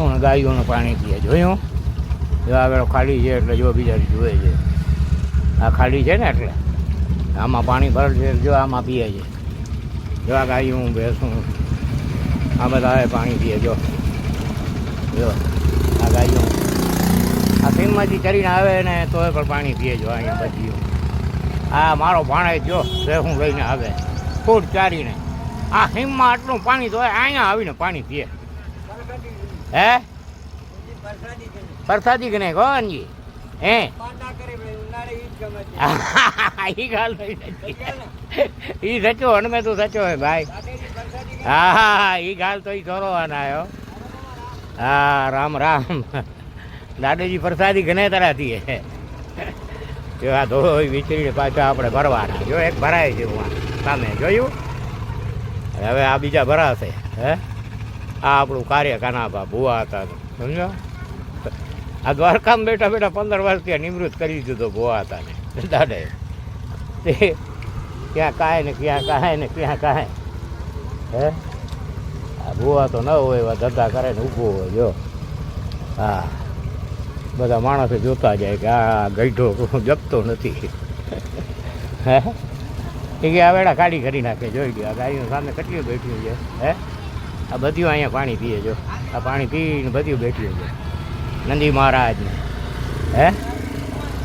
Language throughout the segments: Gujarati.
ભેંસો ને ગાયોનું પાણી પીએ જોયું? જો આગળ ખાલી છે એટલે જો બીજા જુએ છે. આ ખાલી છે ને એટલે? આમાં પાણી ભરેલ છે જો આમાં પીએ છે. જો આ ગાયું ભેંસું આ બધા પાણી પીએ જો. જો, આ ગાયું આ સીમમાંથી ચરીને આવે ને તોય પણ પાણી પીએ જો અહીંયા બધી. આ મારો ભાણે જો હું લઈને આવે. ફૂટ ચારીને. આ હિમમાં આટલું પાણી તો અહીંયા આવીને પાણી પીએ. હે? પ્રસાદી નહીં? કોનજી હે? ઈ ગાલ ઈ સચો હણમે તું સચો હે ભાઈ. હા હા હા, ઈ ગાલ તો ઈ ચોરવાના આયો. હા, રામ રામ. દાદાજી પ્રસાદી ઘણે તરાથી? હે જો આ ધોળો વિચરીને પાછા આપણે ભરવાના. જો એક ભરાય છે હું સામે. જોયું? હવે આ બીજા ભરાશે. હે? આ આપણું કાર્ય કાનાભા ભુવા હતા સમજો આ દ્વારકામાં બેઠા બેઠા પંદર વર્ષ ત્યાં નિવૃત્ત કરી દીધો ભુવા હતા ને દાડે તે ક્યાં કાંઈ ને ક્યાં કાંઈ ને ક્યાં કાંઈ. હે? આ ભુવા તો ન હોય એવા ધંધા કરે ને ઊભો હોય, જો. હા. બધા માણસો જોતા જાય કે આ ગઈઢો જપતો નથી. હે? એ કે આ વેળા કાઢી કરી નાખે, જોઈ ગયો આ ગાયનું સામે કેટલી બેઠી છે. હે? આ બધીઓ અહીંયા પાણી પીએ જો. આ પાણી પીને બધું બેઠ્યું છે નંદી મહારાજને. હે?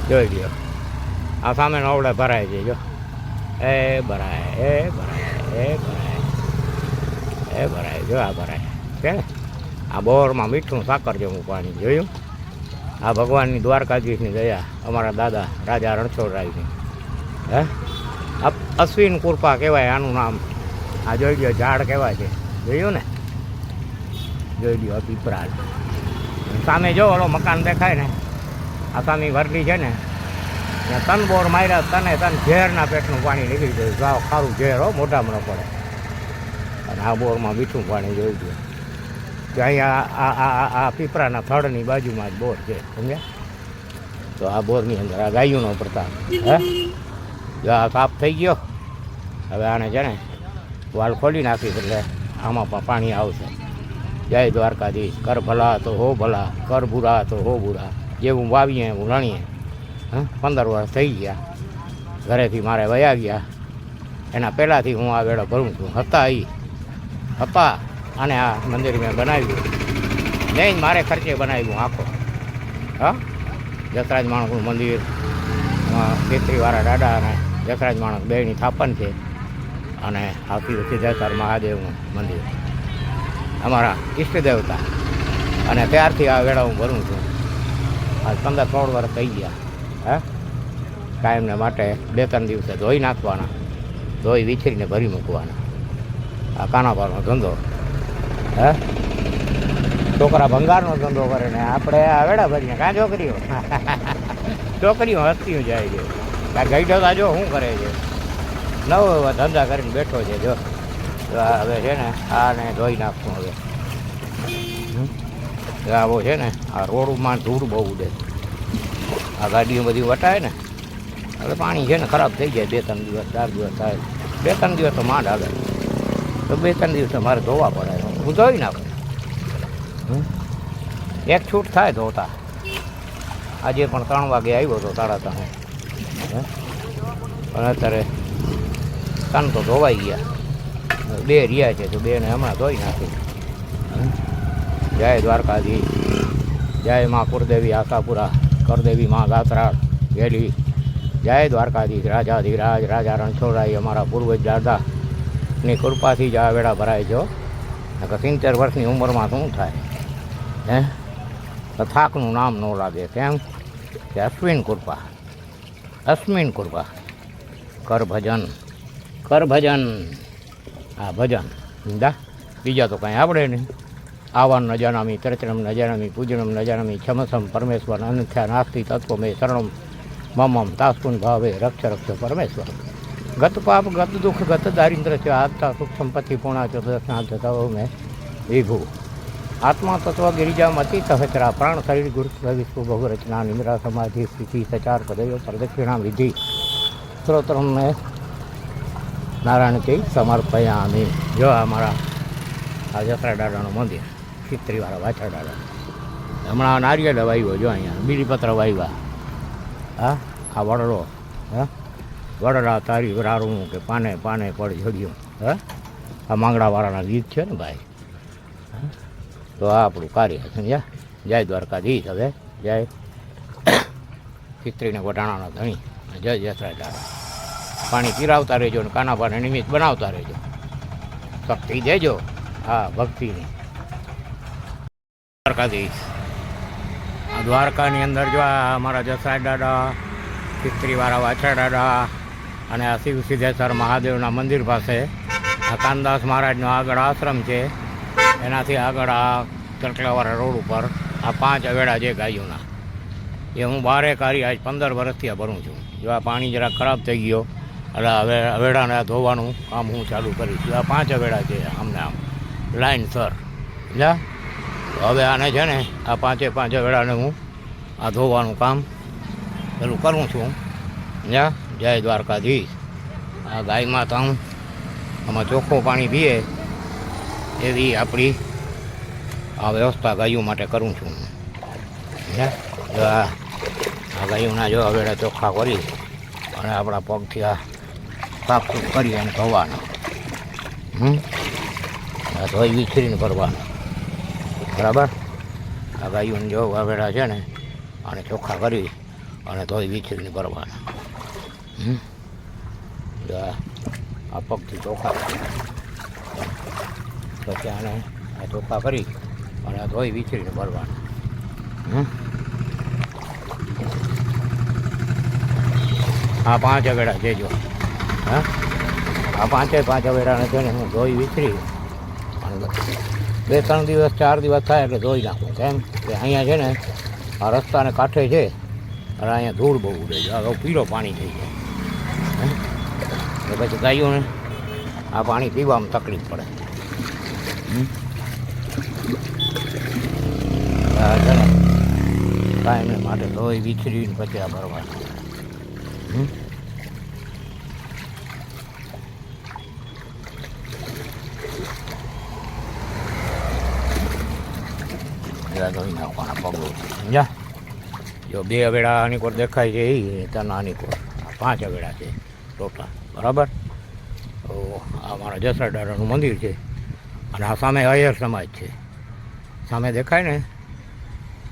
જોઈ લ્યો. આ સામે નવડે ભરાય છે જો. એ ભરાય એ ભરાય એ ભરાય. એ ભરાય, જો આ ભરાય. છે આ બોરમાં મીઠું સાકર જેવું પાણી જોયું? આ ભગવાનની દ્વારકાધીશની દયા અમારા દાદા રાજા રણછોડરાયની. હે? અશ્વિન કૃપા કહેવાય આનું નામ. આ જોઈ ગયો ઝાડ કહેવાય છે. જોયું ને? જોઈ લ્યો પીપળા સામે જો ઓલો મકાન દેખાય ને, આ સામે વરડી છે ને, ત્યાં તન બોર માર્યા, તને તન ઝેરના પેટનું પાણી નીકળી ગયું. સાવ ખારું ઝેર હો, મોઢામાં ન પડે. અને આ બોરમાં મીઠું પાણી જોઈ ગયું કે અહીંયા આ આ પીપળાના થડની બાજુમાં જ બોર છે, સમજ્યા? તો આ બોરની અંદર આ ગાયુંનો પ્રતાપ હે? જો આ સાફ થઈ ગયો. હવે આને છે ને વાલ ખોલી નાખીશ એટલે આમાં પણ પાણી આવશે. જય દ્વારકાધીશ, કર ભલા તો હો ભલા, કર બુરા તો હો બુરા, જેવું વાવીએ, એવું લણીએ હા? પંદર વર્ષ થઈ ગયા, ઘરેથી મારે વયા ગયા. એના પહેલાંથી હું આ વેળો ભરું છું. હતા એ હતા. અને આ મંદિર મેં બનાવ્યું. નહીં મારે ખર્ચે બનાવ્યું આખો. હા? જસરાજ માણસનું મંદિર કેસરીવાળા દાદા અને જસરાજ માણસ બેની સ્થાપન છે. અને આ સિદ્ધેશ્વર મહાદેવનું મંદિર. અમારા ઈષ્ટ દેવતા અને ત્યારથી આ વેળા હું ભરું છું. આજ પંદર સોળ વર્ષ થઈ ગયા. હે? કાયમને માટે બે ત્રણ દિવસે ધોઈ નાખવાના. ધોઈ વિછરીને ભરી મૂકવાના. આ કાનાપાનો ધંધો. હે? છોકરા ભંગારનો ધંધો કરે ને આપણે આ વેડા ભરીને કાં છોકરીઓ? છોકરીઓ હસતી જાય છે. આ ગઈડો જો શું કરે છે? નવો ધંધા કરીને બેઠો છે, જો. તો આ હવે છે ને, આને ધોઈ નાખશું હવે. આવો છે ને, આ રોડમાં ધૂળ બહુ ઉડે આ ગાડીઓ બધી વટાય ને હવે પાણી છે ને ખરાબ થઈ જાય બે ત્રણ દિવસ, ચાર દિવસ થાય. બે ત્રણ દિવસ તો માંડ આવે તો બે ત્રણ દિવસ મારે ધોવા પડે. હું ધોઈ નાખું. એક છૂટ થાય ધોતા. આજે પણ ત્રણ વાગે આવ્યો હતો સાડા ત્રણે. પણ અત્યારે કાન તો ધોવાઈ ગયા. બે રહ્યા છે, તો બેને હમણાં ધોઈ નાખી. જય દ્વારકાધી. જય મા કુરદેવી આશાપુરા, કરદેવી મા ગાત્રાળ, વેલી. જય દ્વારકાધીશ, રાજાધિરાજ, રાજા રણછોડરાય, અમારા પૂર્વજ દાદાની કૃપાથી જ આ વેળા ભરાય છો સિત્તેર વર્ષની ઉંમરમાં શું થાય? હે? તો થાકનું નામ ન લાગે, કેમ? કે અશ્વિન કૃપા. અશ્વિન કૃપા. કર ભજન. કર ભજન. આ ભજન દા બીજા તો કાંઈ આવડે નહીં આવાન ન જાનામી તરચરમ ન જાનામી પૂજનમ ન જાનામી છમસમ પરમેશ્વર અનખ્યા નાસ્તિ તત્વ મે શરણમ મમમ તાસ્કુન ભાવે રક્ષ રક્ષ પરમેશ્વર ગત પાપ ગત દુઃખ ગત દારિદ્ર છે આત્તા સુખ સંપત્તિ પૂર્ણા ચતુર્દશનાથ થતા મેં વિભુ આત્મા તત્વ ગિરિજામતી સહચરા પ્રાણ શરીર ગુરુ વિશ્વ બહુ રચના નિદ્રા સમાધિ સ્થિતિ સચાર પદયો પ્રદક્ષિણા વિધિ સ્ત્રોત્રમ મેં નારાયણ કી સમર્પયામી. જો અમારા આ જસરા દાદાનું મંદિર, ખીતરીવાળા વાછા દાડા હમણાં નારિયેળ વાવ્યો જો અહીંયા, બીલીપત્ર વાવ્યા હા? આ વડલો, હા? વડલા તારી રારું કે પાને પાને પડ જડ્યું. હા? આ માંગડાવાળાના ગીત છે ને ભાઈ? તો આ આપણું કાર્ય સમજ્યા જય દ્વારકાધીશ હવે. જય. ખીત્રીને વટાણાના ધણી. જય જસરા દાદા. પાણી પીરાવતા રહેજો ને કાનાપાને નિમિત્ત બનાવતા રહેજો. ભક્તિ દેજો. હા, ભક્તિની. દ્વારકાધીશ. આ દ્વારકાની અંદર જો અમારા જસરાજ દાદા, ખિસ્ત્રીવાળા વાછા દાદા અને આ શિવ સિદ્ધેશ્વર મહાદેવના મંદિર પાસે આ કાનદાસ મહારાજનો આગળ આશ્રમ છે. એનાથી આગળ આ ચટલાવાળા રોડ ઉપર આ પાંચ અવેડા છે ગાયોના. એ હું બારે કાઢી આજ પંદર વર્ષથી આ ભરું છું. જો આ પાણી જરા ખરાબ થઈ ગયો એટલે હવે અવેડાને ધોવાનું કામ હું ચાલુ કરીશ. આ પાંચ અવેડા છે આમને આમ. લાઈન સર સમજ્યા હવે આને છે ને આ પાંચે પાંચ અવેડાને હું આ ધોવાનું કામ પેલું કરું છું. સમજ્યા જય દ્વારકાધીશ. આ ગાયમાં તો આમાં ચોખ્ખું પાણી પીએ એવી આપણી આ વ્યવસ્થા ગાયો માટે કરું છું. જો આ ગાયોના જો અવેડા ચોખ્ખા કરી અને આપણા પગથી આ સાફ સૂફ કરી અને ધોવાના હમ? ધોઈ વિખરીને ભરવાના. બરાબર? આ ગાયોને જો વાવેડા છે ને અને ચોખ્ખા કરી અને ધોઈ વિખરીને ભરવાના. હમ? આ પગથી ચોખ્ખા પછી આને આ ચોખ્ખા કરી અને આ ધોઈ વિખરીને ભરવાના. હમ? આ પાંચ અવેડા છે જો. હા? આ પાંચે પાંચ અવેરાને છે ને હું ધોઈ વિચરી બે ત્રણ દિવસ, ચાર દિવસ થાય એટલે ધોઈ નાખું. કેમ કે અહીંયા છે ને, આ રસ્તાને કાંઠે છે, અને અહીંયા ધૂળ બહુ ઉડે છે. આ પીળો પાણી થઈ જાય? એટલે પછી ગાયોને આ પાણી પીવામાં તકલીફ પડે. કાંઈ માટે ધોઈ વિચરીને પછી આ ભરવાનું. હમ? એલા ધોઈ નાખવાના સમજ્યા? જો બે અવેડા આની દેખાય છે એ તના આની પાંચ અવેડા છે ટોટલ. બરાબર? તો આ મારા જસરા દાદાનું મંદિર છે. અને આ સામે અયર સમાજ છે. સામે દેખાય ને?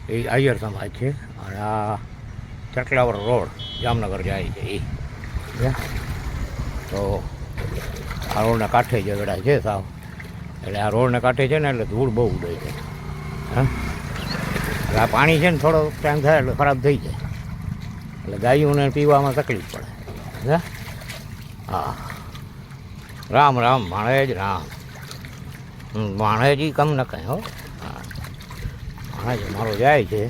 એ અયર સમાજ છે. અને આ ચકલાવર રોડ જામનગર જાય છે એ તો આ રોડના કાંઠે જ અવેડા છે સાવ. એટલે આ રોડને કાંઠે છે ને એટલે ધૂળ બહુ ઉડે છે. હા? આ પાણી છે ને થોડો ટાઈમ થાય એટલે ખરાબ થઈ જાય. એટલે ગાયોને પીવામાં તકલીફ પડે. હે? રામ રામ ભાણેજ રામ. ભાણેજી કમ ન કહે હો. હા. ભાણેજ અમારો જાય છે.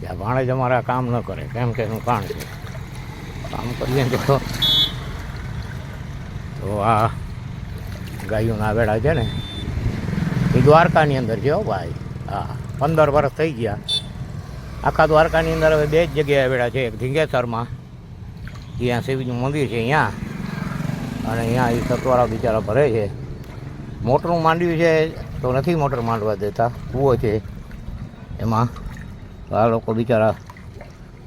ત્યાં ભાણેજ અમારા કામ ન કરે. કેમ કે એનું કાણ છે. કામ કરીએ તો. તો આ ગાયોના વેડા છે ને, એ દ્વારકાની અંદર છે હો ભાઈ. હા. પંદર વર્ષ થઈ ગયા. આખા દ્વારકાની અંદર હવે બે જ જગ્યાએ આવેલા છે. એક ધીંગેસરમાં ત્યાં શિવજીનું મંદિર છે અહીંયા. અને અહીંયા એ સતવારા બિચારા ભરે છે. મોટરું માંડ્યું છે તો નથી મોટર માંડવા દેતા. કૂવો છે. એમાં આ લોકો બિચારા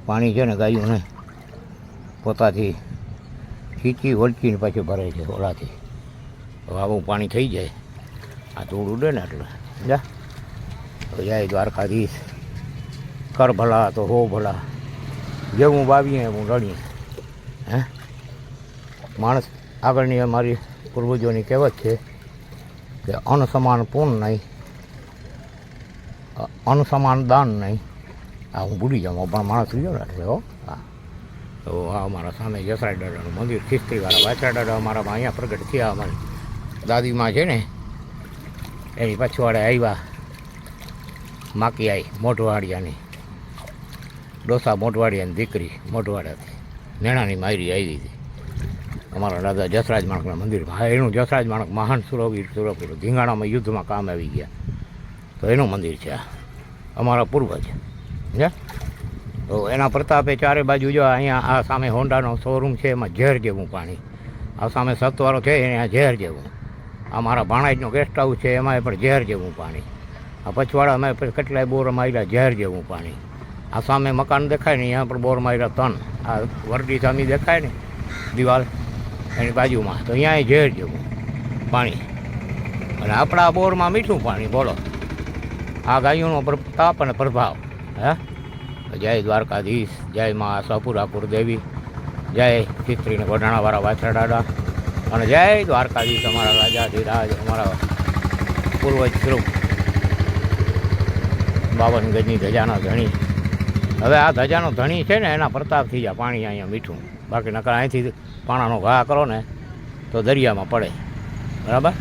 પાણી છે ને ગાયોને પોતાથી ખીચી વળચીને પાછી ભરે છે ઓલાથી. આવું પાણી થઈ જાય. આ ધૂળ ઉડે ને એટલે. જા. તો જય દ્વારકાધીશ. કર ભલા તો હો ભલા. જેવું વાવીએ એવું રણીએ હે? માણસ આગળની અમારી પૂર્વજોની કહેવત છે કે અનસમાન પૂર્ણ નહીં અનસમાન દાન નહીં. આ હું ભૂલી જાઉં પણ માણસ લીધો ને હો. હા. તો આ અમારા સામે જસરાજ દાદાનું મંદિર, ખિસ્ત્રીવાળા વાછરા દાદા અમારામાં અહીંયા પ્રગટ થયા. અમારી દાદીમાં છે ને, એની પછવાડે આવ્યા. માકી આવી મોટવાડિયાની ડોસા મોઢવાડિયાની દીકરી મોઢવાડાથી. નેણાની માયરી આવી હતી. અમારા દાદા જસરાજ માણકના મંદિરમાં. હા, એનું જસરાજ માણક મહાન સુરવીર સુરપુર ધીંગાણામાં યુદ્ધમાં કામ આવી ગયા. તો એનું મંદિર છે આ. અમારા પૂર્વજ. સમજ્યા? તો એના પ્રતાપે ચારે બાજુ જો અહીંયા આ સામે હોન્ડાનો શોરૂમ છે, એમાં ઝેર જેવું પાણી. આ સામે સત્વારો છે અહીંયા ઝેર જેવું. આ મારા ભાણાજનો ગેસ્ટ હાઉસ છે, એમાં પણ ઝેર જેવું પાણી. આ પછવાડા અમે કેટલાય બોર માર્યા, ઝેર જેવું પાણી. આ સામે મકાન દેખાય ને, અહીંયા પણ બોર માર્યા ત્રણ આ વરડી સામે દેખાય ને, દિવાલ એની બાજુમાં. તો અહીંયા ઝેર જેવું પાણી. અને આપણા બોરમાં મીઠું પાણી, બોલો. આ ગાયોનો તાપ અને પ્રભાવ, હે? જય દ્વારકાધીશ, જય મા આશાપુરાપુર દેવી, જય ચિત્રીને વઢાણાવાળા વાછરા દાદા, અને જય દ્વારકાધીશ અમારા રાજાધિરાજ અમારા પૂર્વજ સ્વરૂપ બાવન ગજની ધજાના ધણી. હવે આ ધજાનો ધણી છે ને, એના પ્રતાપથી જ પાણી અહીંયા મીઠું. બાકી નકર અહીંથી પાણાનો ઘા કરો ને, તો દરિયામાં પડે. બરાબર?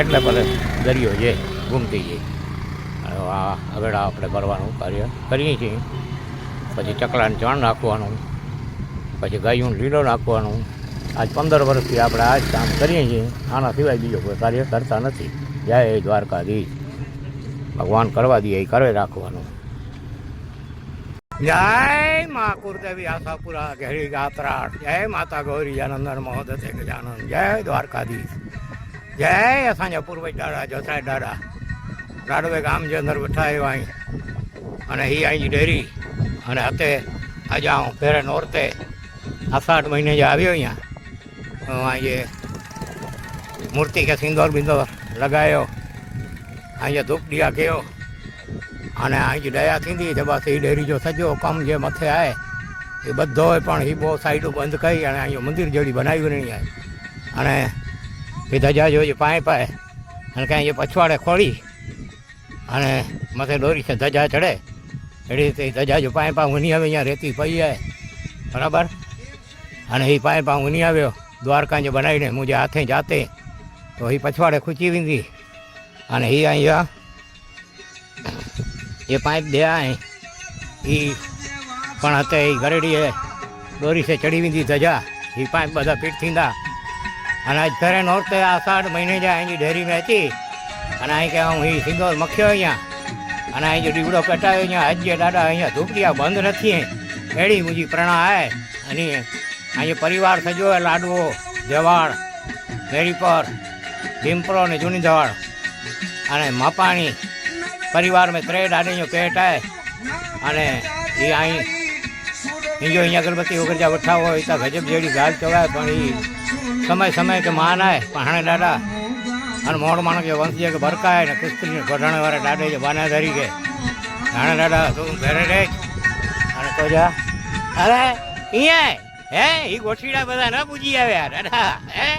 એટલે ભલે દરિયો જે ઘૂમતી જાય. આ આગળ આપણે ભરવાનું કાર્ય કરીએ છીએ. પછી ચકલાને ચણ નાખવાનું, પછી ગાયું લીલો નાખવાનું. આજ પંદર વર્ષથી આપણે આ જ કામ કરીએ છીએ. આના સિવાય બીજો કોઈ કાર્ય કરતા નથી. જય દ્વારકાધીશ. ભગવાન કરવા દે, એ કરે રાખવાનું. જય મા કુરદેવી આશાપુરા, ઘેરી ગાત્રાટ જય માતા ગૌરી આનંદન મહોદતે ગજાનંદ જય દ્વારકાધીશ. જય અસાંજા પૂર્વજ દાડા જોસાય દાડા રાડવે ગામ જે અંદર બેઠા આવ્યા અહીં. અને એ અહીં ડેરી. અને હતે આજે હું ફેરે નોરતે આષાઢ મહિને જે આવ્યો અહીંયા, હું અહીં મૂર્તિ કે સિંદોર બિંદોર લગાવ્યો અહીંયા ધૂપ દિયા ગયો અને અહીં દયા થીંદી તો બસ એ ડેરી જો સજો કમ જે મથે આવે એ બધો પણ એ બહુ સાઈડો બંધ કરી અને અહીંયા મંદિર જેડી બનાવ્યું નહીં આવે અને એ ધજા જોઈએ પાએ પાય. અને કાંઈ એ પછવાડે ખોળી. અને મથે દોરી છે, ધજા ચડે. એવી રીતે ધજા જો પાએ પા ઉની આવે, અહીંયા રેતી પડી જાય. બરાબર? અને એ પાએ પા ઉની આવ્યો, દ્વારકા જે બનાવીને મુજે હાથે જાતે, તો એ પછવાડે ખૂચી વીંધી. અને એ અહીંયા એ પાઇપ દયા એ પણ હતે એ ગરેડીએ દોરીસે ચડી વીંધી ધજા. એ પાઇપ બધા ફીટ થીંદા અને આજ ફેરે નોરતે આષાઢ મહિને જાય અહીંની ડેરીમાં હતી. અને અહીં કે હું એ સિંગોર મખ્યો અહીંયા. અને અહીં જો દીવડો કટાયો અહીંયા, આજે દાદા અહીંયા ઝૂંપડિયા બંધ નથી એડી મુજી પ્રણા આય. અને અહીંયા પરિવાર સજો લાડવો, જવાળ મેરીપર ભીમપરો ને જૂની ધવાળ અને માપાણી પરિવાર મેં ત્રે પેટ આય અને એ અહીં બીજો અહીંયા અગરબત્તી વગર જ્યાં વઠાવો હોય ત્યાં ગજબ જેડી ગાલ ચવાય, પણ એ સમય સમય કે માન આય, પણ હાણે દાદા, અને મોડ માણસ કે વંશ કે ભરકાય ને કુસ્તી ગોઢાણે વાળા દાડે જે બાના ધરી કે હાણે દાદા, તું ઘરે રે અને તો જા. અરે અહીંયા હે એ ગોઠીડા બધા ના પૂજી આવ્યા, દાદા, હે.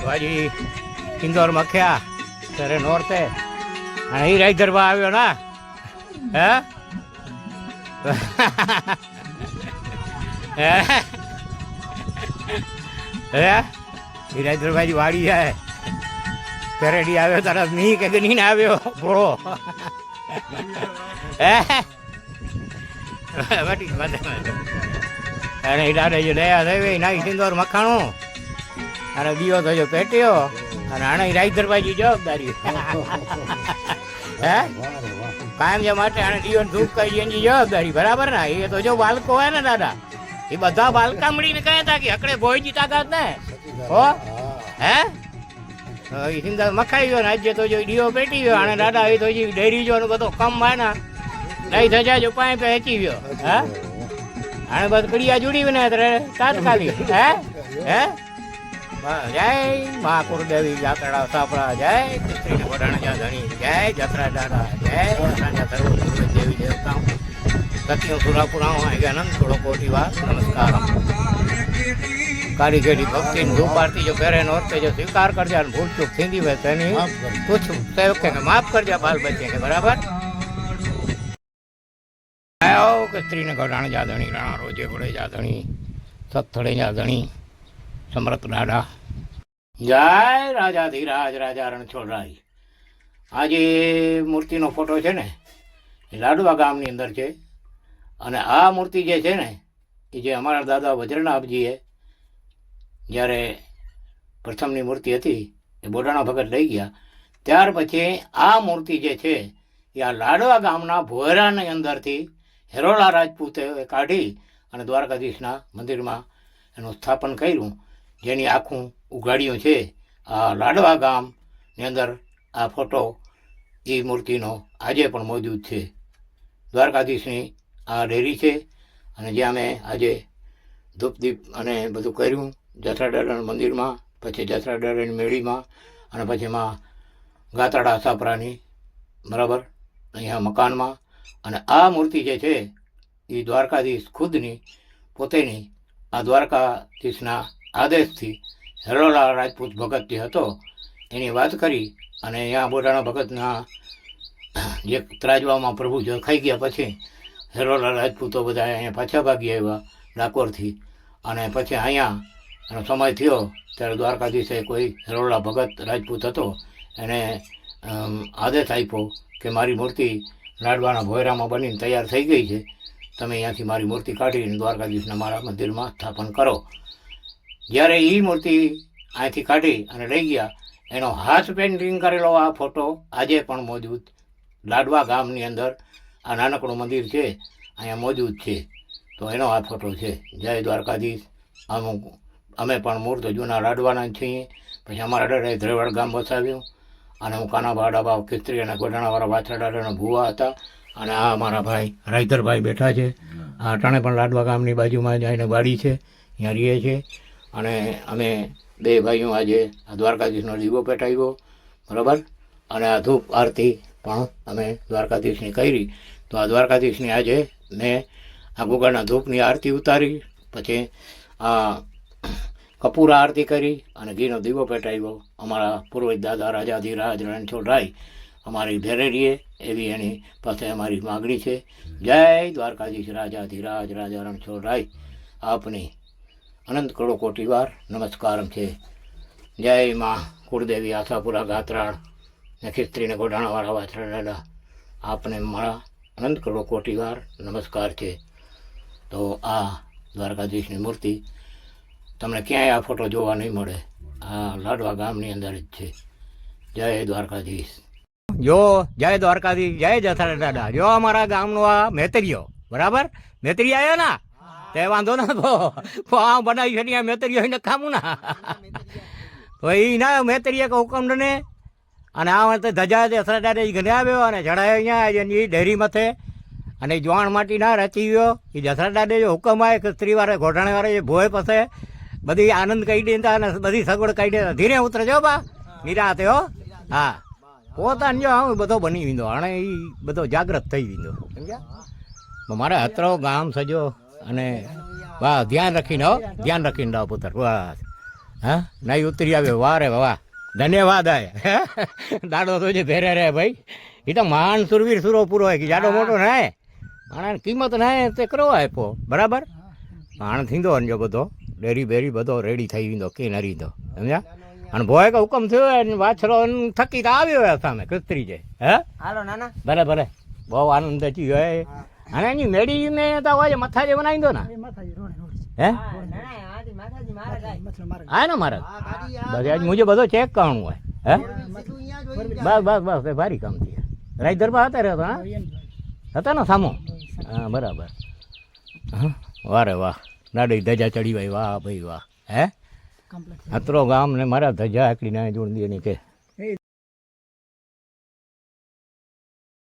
તો ઇન્દોર મખ્યા નોરતે. અને એ રાઈ ગરબા આવ્યો ના. હે? હે? હે? એ રાઈ ગરબાજી વાડી જાય પેરેડી આવ્યો, તારા મી કે ગની આવ્યો, ભોળો. હે? અને જે દયા થઈ નાખી સિંદોર મખાણું. અને દિયો થયો પેટ્યો. અને આણે રાઈ દરબાજી જવાબદારી હે? કાયમ જે માટે આને જીવન ધૂપ કરી એની જવાબદારી બરાબર ને? એ તો જો બાળકો હોય ને દાદા એ બધા બાળકા મળીને કહે હતા કે હકડે ભોયજી તાકાત ને. હો? હે. એ સિંગર મખાઈ ગયો ને આજે તો જો ડીઓ પેટી ગયો અને દાદા એ તો જે ડેરી જો બધો કમ વાના નહીં થજા જો પાય પે હેચી ગયો. હે? આને બસ કડિયા જોડી ને તાત્કાલિક હે? હે? જય મા દેવી જાત્રા સાપડા જય કૃષ્ણ વડાણા જા ધણી જય જત્રા દાદા જય દેવી દેવતાઓ. સત્ય સુરાપુરાઓ આગે થોડો કોટી વાર નમસ્કાર. કારીગરી ભક્તિ ધૂપ આરતી જો પહેરે નોરતે જો સ્વીકાર કરજે અને ભૂલ ચૂક થીંદી હોય તેની તુચ્છ સેવક કે માફ કરજે બાલ બચે કે બરાબર? આયો કે સ્ત્રીને ગઢાણ જાદણી રાણા રોજે વડે જાદણી સત્થળે જાદણી સમરથ રાડા જય રાજા ધીરાજ રાજા રણછોડરાય. આજે મૂર્તિનો ફોટો છે ને, એ લાડવા ગામની અંદર છે. અને આ મૂર્તિ જે છે ને, એ જે અમારા દાદા વજ્રનાથજીએ જ્યારે પ્રથમની મૂર્તિ હતી, એ બોડાણા ભગત લઈ ગયા. ત્યાર પછી આ મૂર્તિ જે છે, એ આ લાડવા ગામના ભોયરાની અંદરથી હેરોલા રાજપૂતે કાઢી અને દ્વારકાધીશના મંદિરમાં એનું સ્થાપન કર્યું. જેની આખું ઉઘાડ્યું છે, આ લાડવા ગામની અંદર આ ફોટો એ મૂર્તિનો આજે પણ મોજૂદ છે. દ્વારકાધીશની આ ડેરી છે અને જ્યાં અમે આજે ધૂપદીપ અને બધું કર્યું જસરાદાદાના મંદિરમાં, પછી જસરાદાદાની મેળીમાં અને પછી એમાં ગાતાડા સાપરાની, બરાબર, અહીંયા મકાનમાં. અને આ મૂર્તિ જે છે, એ દ્વારકાધીશ ખુદની પોતેની આ દ્વારકાધીશના આદેશથી હેરોલા રાજપૂત ભગત જે હતો. એની વાત કરી અને અહીંયા બોટાણા ભગતના જે ત્રાજવામાં પ્રભુ ખાઈ ગયા પછી હેરોલા રાજપૂતો બધા અહીંયા પાછા ભાગી આવ્યા ડાકોરથી. અને પછી અહીંયા એનો સમય થયો ત્યારે દ્વારકાધીશે કોઈ હેરોલા ભગત રાજપૂત હતો. એને આદેશ આપ્યો કે મારી મૂર્તિ લાડવાના ભોયરામાં બનીને તૈયાર થઈ ગઈ છે. તમે અહીંયાથી મારી મૂર્તિ કાઢીને દ્વારકાધીશના મારા મંદિરમાં સ્થાપન કરો. જ્યારે એ મૂર્તિ અહીંથી કાઢી અને લઈ ગયા, એનો હાથ પેઇન્ટિંગ કરેલો આ ફોટો આજે પણ મોજૂદ. લાડવા ગામની અંદર આ નાનકડું મંદિર છે, અહીંયા મોજૂદ છે. તો એનો આ ફોટો છે. જય દ્વારકાધીશ. અમુક, અમે પણ મૂળ જૂના લાડવાના છીએ. પછી અમારા ડરે ધ્રેવડ ગામ વસાવ્યું. અને હું કાનાબા ડાબા ખિસ્ત્રી અને ગોડાણાવાળા વાછરા દાદાના ભૂવા હતા. અને આ અમારા ભાઈ રાયધરભાઈ બેઠા છે. આ અટાણે પણ લાડવા ગામની બાજુમાં જ આવીને વાડી છે. અહીંયા રહીએ છીએ અને અમે બે ભાઈઓ આજે દ્વારકાધીશનો દીવો પેટાવ્યો, બરાબર? અને આ ધૂપ આરતી પણ અમે દ્વારકાધીશની કરી. તો આ દ્વારકાધીશની આજે મેં આ ગુગળના ધૂપની આરતી ઉતારી, પછી આ કપૂર આરતી કરી અને ઘીનો દીવો પેટાવ્યો. અમારા પૂર્વજ દાદા રાજાધીરાજ રણછોડ રાય અમારી ભેરે રહીએ એવી એની પાસે અમારી માગણી છે. જય દ્વારકાધીશ રાજાધીરાજ, રાજા રણછોડરાય. આપની અનંત કરોડો કોટી વાર નમસ્કાર છે. જય માં કુળદેવી આશાપુરા ગાત્રાળ નખેત્રીને ગોઢાણાવાળા વાછરા દાદા આપને મારા અનંત કરોડો કોટી વાર નમસ્કાર છે. તો આ દ્વારકાધીશની મૂર્તિ તમને ક્યાંય આ ફોટો જોવા નહીં મળે. આ લાડવા ગામની અંદર જ છે. જય દ્વારકાધીશ. જો, જય દ્વારકાધીશ, જય જથાર દાદા. જો અમારા ગામનો આ મેતરીયો બરાબર? મેતરી આવ્યો ના? તે વાંધો ના તો આ બનાવી છે ત્યાં મેતરીઓ એને ખામું ના. તો એ ના મેતરીએ કે હુકમ ને અને આ વખતે ધજા દશરા દાદા ઘરે આવ્યો અને જડાયો અહીંયા એ ડેરી મથે. અને જોવાણ માટી ના રચી ગયો. એ દશરા દાદે જો હુકમ આવે કે સ્ત્રીવારે વાળે ઘોટાણે વાળે જે ભોય પાસે બધી આનંદ કહી દેતા અને બધી સગવડ કહી દેતા. ધીરે ઉતરજો બા નિરાતે હો. હા. પોતાને જો હું બધો બની વિંદો અને એ બધો જાગ્રત થઈ વિંદો સમજ્યા? મારે હતરો ગામ સજો. અને વાહ ધ્યાન રાખીને આવો ધ્યાન રાખીને આવો પુત્ર. વાહ. હા? નહીં ઉતરી આવ્યો. વાહ રે વાહ ધન્યવાદ આય. દાડો તો જે ભેરે રે ભાઈ. એ તો મહાન સુરવીર સુરો પૂરો હોય કે જાડો મોટો ના માણસ કિંમત ના તે કરો આપ્યો. બરાબર? માણ થીંદો અને જો બધો. ડેરી બેરી બધો રેડી થઈ વિંદો કે નરી દો. સમજ્યા? અને ભોય કે હુકમ થયો ને વાછરો થકી તો આવ્યો સામે કસ્ત્રી જાય હે? હાલો નાના. ભલે ભલે. બહુ આનંદ થયો અને એની મેડી ને તો હોય મથા જે બનાવી દો ને. હે? હા, નાના મારા જાય. ને મારે બસ આજ મુજે બધો ચેક કરવાનું હોય. હે? બસ બસ બસ ભાઈ ભારી કામ થયા રાઈધરમાં હતા રહેતો હા? હતા ને સામો? હા બરાબર. હા વારે વાહ. નાડી ધજા ચડી ભાઈ વાહ ભાઈ વાહ. હે? અતરો ગામ ને મારા ધજા આકડી ના જોડી દે કે